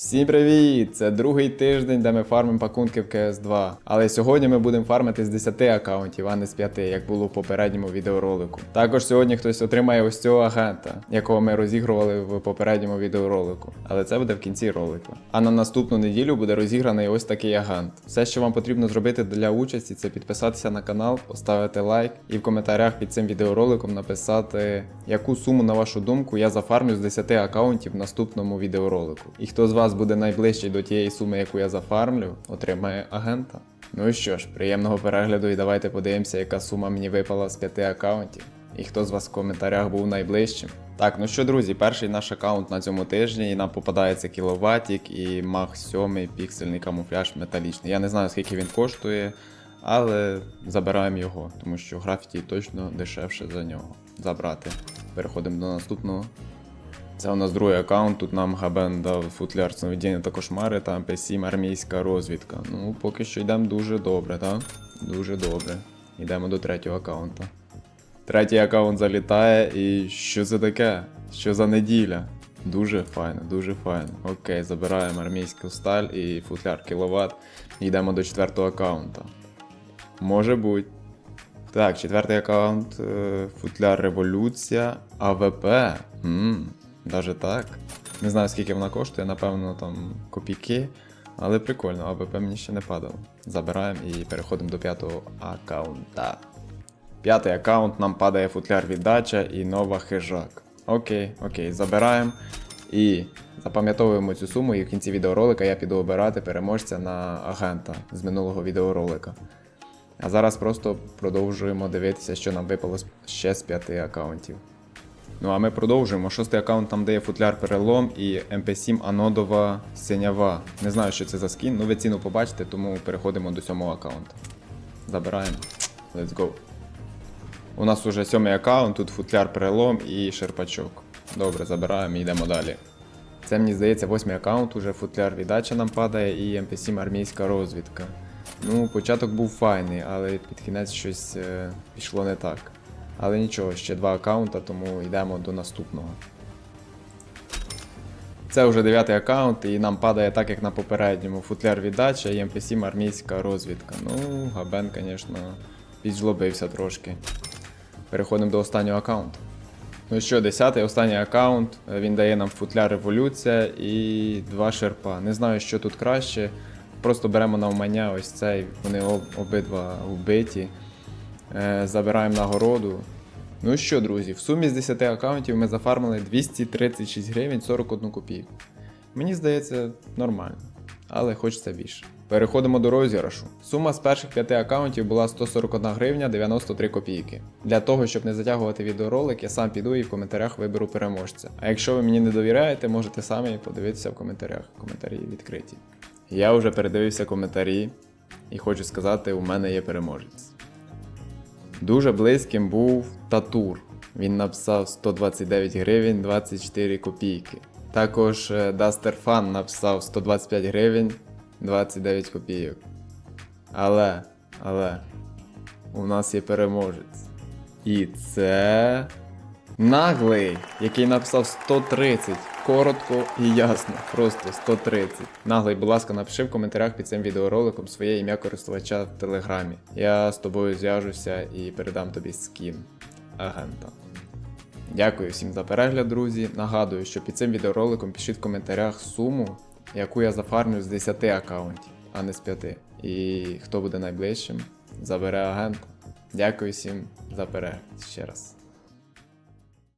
Всім привіт! Це другий тиждень, де ми фармимо пакунки в CS2. Але сьогодні ми будемо фармити з 10 аккаунтів, а не з 5, як було в попередньому відеоролику. Також сьогодні хтось отримає ось цього агента, якого ми розігрували в попередньому відеоролику. Але це буде в кінці ролику. А на наступну неділю буде розіграний ось такий агент. Все, що вам потрібно зробити для участі, це підписатися на канал, поставити лайк і в коментарях під цим відеороликом написати, яку суму, на вашу думку, я зафармлю з 10 аккаунтів в наступному відеоролику. І хто з вас буде найближчий до тієї суми, яку я зафармлю, отримає агента. Ну і що ж, приємного перегляду і давайте подивимося, яка сума мені випала з 5 аккаунтів. І хто з вас в коментарях був найближчим. Так, ну що, друзі, перший наш аккаунт на цьому тижні, і нам попадається кіловатік і мах 7 піксельний камуфляж металічний. Я не знаю, скільки він коштує, але забираємо його, тому що графіті точно дешевше за нього забрати. Переходимо до наступного. Це у нас другий аккаунт, тут нам Габен дав футляр сновидіння та кошмари та МП7 армійська розвідка. Ну, поки що йдемо дуже добре, так? Дуже добре. Йдемо до третього аккаунта. Третій аккаунт залітає, і що це таке? Що за неділя? Дуже файно, дуже файно. Окей, забираємо армійську сталь і футляр кіловат. Йдемо до четвертого аккаунта. Може бути. Так, четвертий аккаунт, е, футляр революція, АВП. Ммм, даже так. Не знаю, скільки вона коштує, напевно, там копійки. Але прикольно, АВП мені ще не падало. Забираємо і переходимо до п'ятого аккаунта. П'ятий аккаунт нам падає футляр віддача і нова хижак. Окей, окей, забираємо. І запам'ятовуємо цю суму, і в кінці відеоролика я піду обирати переможця на агента з минулого відеоролика. А зараз просто продовжуємо дивитися, що нам випало ще з п'яти аккаунтів. Ну а ми продовжуємо. Шостий аккаунт там дає футляр перелом і МП7 Анодова синява. Не знаю, що це за скін, ну ви ціну побачите, тому переходимо до сьомого аккаунта. Забираємо. Let's go. У нас уже сьомий аккаунт, тут футляр перелом і шерпачок. Добре, забираємо і йдемо далі. Це мені здається восьмий аккаунт, уже футляр віддача нам падає і МП7 армійська розвідка. Ну, початок був файний, але під кінець щось е, пішло не так. Але нічого, ще два аккаунта, тому йдемо до наступного. Це вже дев'ятий аккаунт, і нам падає так, як на попередньому. Футляр віддача і МП7 армійська розвідка. Ну, Габен, звісно, піджлобився трошки. Переходимо до останнього аккаунту. Ну що, десятий останній аккаунт. Він дає нам футляр революція і два шерпа. Не знаю, що тут краще. Просто беремо навмання ось цей, вони об- обидва вбиті. Е, забираємо нагороду. Ну що, друзі, в сумі з 10 аккаунтів ми зафармили 236 гривень 41 копійку. Мені здається, нормально, але хочеться більше. Переходимо до розіграшу. Сума з перших 5 аккаунтів була 141 гривня 93 копійки. Для того, щоб не затягувати відеоролик, я сам піду і в коментарях виберу переможця. А якщо ви мені не довіряєте, можете самі подивитися в коментарях. Коментарі відкриті. Я вже передивився коментарі і хочу сказати, у мене є переможець. Дуже близьким був Татур. Він написав 129 гривень 24 копійки. Також е, Duster Fan написав 125 гривень 29 копійок. Але, але, у нас є переможець. І це. Наглий, який написав 130. Коротко і ясно. Просто 130. Наглий, будь ласка, напиши в коментарях під цим відеороликом своє ім'я користувача в телеграмі. Я з тобою зв'яжуся і передам тобі скін агента. Дякую всім за перегляд, друзі. Нагадую, що під цим відеороликом пишіть в коментарях суму, яку я зафармлю з 10 аккаунтів, а не з 5. І хто буде найближчим, забере агента. Дякую всім за перегляд ще раз.